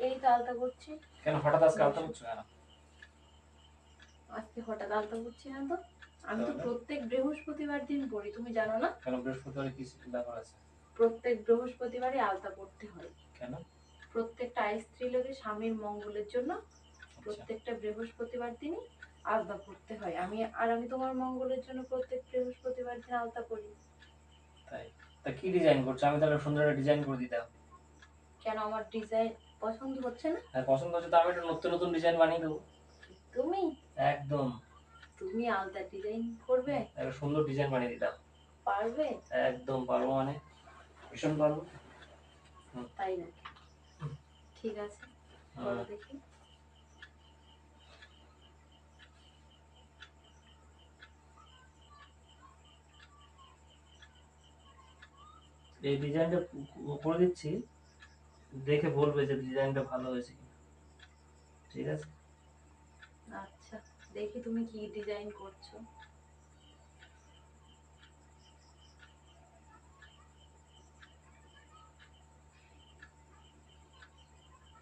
এই তো আলতা করছি। কেন হঠাৎ আজকে আলতা করছ কেন? আজকে হঠাৎ আলতা করছি না তো। আমি তো প্রত্যেক বৃহস্পতিবার দিন পড়ি তুমি জানো না? কেন বৃহস্পতিবারে কি ব্যাপার আছে? প্রত্যেক বৃহস্পতিবারে আলতা পড়তে হয়। কেন? প্রত্যেকটা স্ত্রী লোকের স্বামীর মঙ্গলের জন্য প্রত্যেকটা বৃহস্পতিবার দিনই আলতা পড়তে হয়। আমি আর আমি তোমার মঙ্গলের জন্য প্রত্যেক বৃহস্পতিবার দিন আলতা পড়ি তাই? তা কি ডিজাইন করছ? আমি তাহলে সুন্দর একটা ডিজাইন করে দিতাম। কেন আমার ডিজাইন পছন্দ হচ্ছে না? আর পছন্দ হচ্ছে তো আমি একটা নতুন নতুন ডিজাইন বানিয়ে দেবো। তুমি? একদম। তুমি আলতা ডিজাইন করবে? একটা সুন্দর ডিজাইন বানিয়ে দিতাম। পারবে? একদম পারব মানে ভীষণ পারব। তাই নাকি? ঠিক আছে করো দেখি। এই ডিজাইনটা করে দিচ্ছি দেখে বলবে যে ডিজাইনটা ভালো হয়েছে কিনা। ঠিক আছে? আচ্ছা দেখি তুমি কি ডিজাইন করছ।